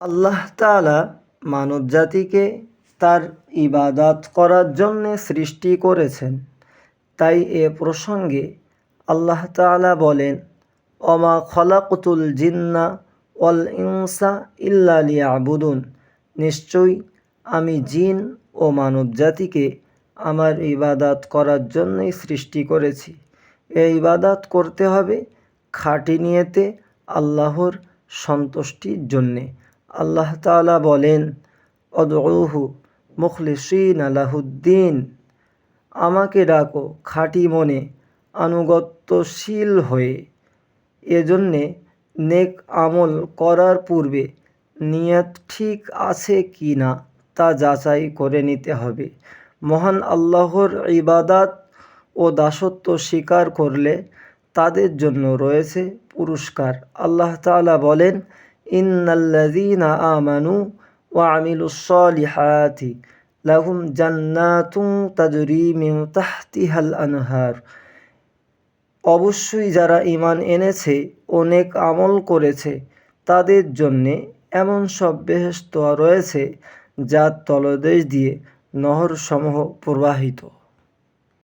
আল্লাহ তাআলা মানব জাতিকে তার ইবাদাত করার জন্যে সৃষ্টি করেছেন। তাই এ প্রসঙ্গে আল্লাহ তাআলা বলেন অমা খলাকুতুল জিন্না অল ইনসা ইল্লা লিয়াবুদুন। নিশ্চয়ই আমি জিন ও মানব জাতিকে আমার ইবাদত করার জন্যই সৃষ্টি করেছি। এই ইবাদাত করতে হবে খাঁটি নিয়েতে আল্লাহর সন্তুষ্টির জন্যে। আল্লাহ তাআলা বলেন, অদউহু মুখলিসিন আলাহুদ্দিন আমাকে ডাকো খাঁটি মনে আনুগত্যশীল হয়ে। এজন্যে নেক আমল করার পূর্বে নিয়ত ঠিক আছে কি না তা যাচাই করে নিতে হবে। মহান আল্লাহর ইবাদাত ও দাসত্ব স্বীকার করলে তাদের জন্য রয়েছে পুরস্কার। আল্লাহ তাআলা বলেন ইন্নাল্লাযীনা আমানু ওয়া আমিলুস সলিহাতি লাহুম জান্নাতুন তাজরি মিন তাহতিহাল আনহার। অবশ্যই যারা ঈমান এনেছে, অনেক আমল করেছে, তাদের জন্যে এমন সব বেহেশত রয়েছে যার তলদেশ দিয়ে নহরসমূহ প্রবাহিত।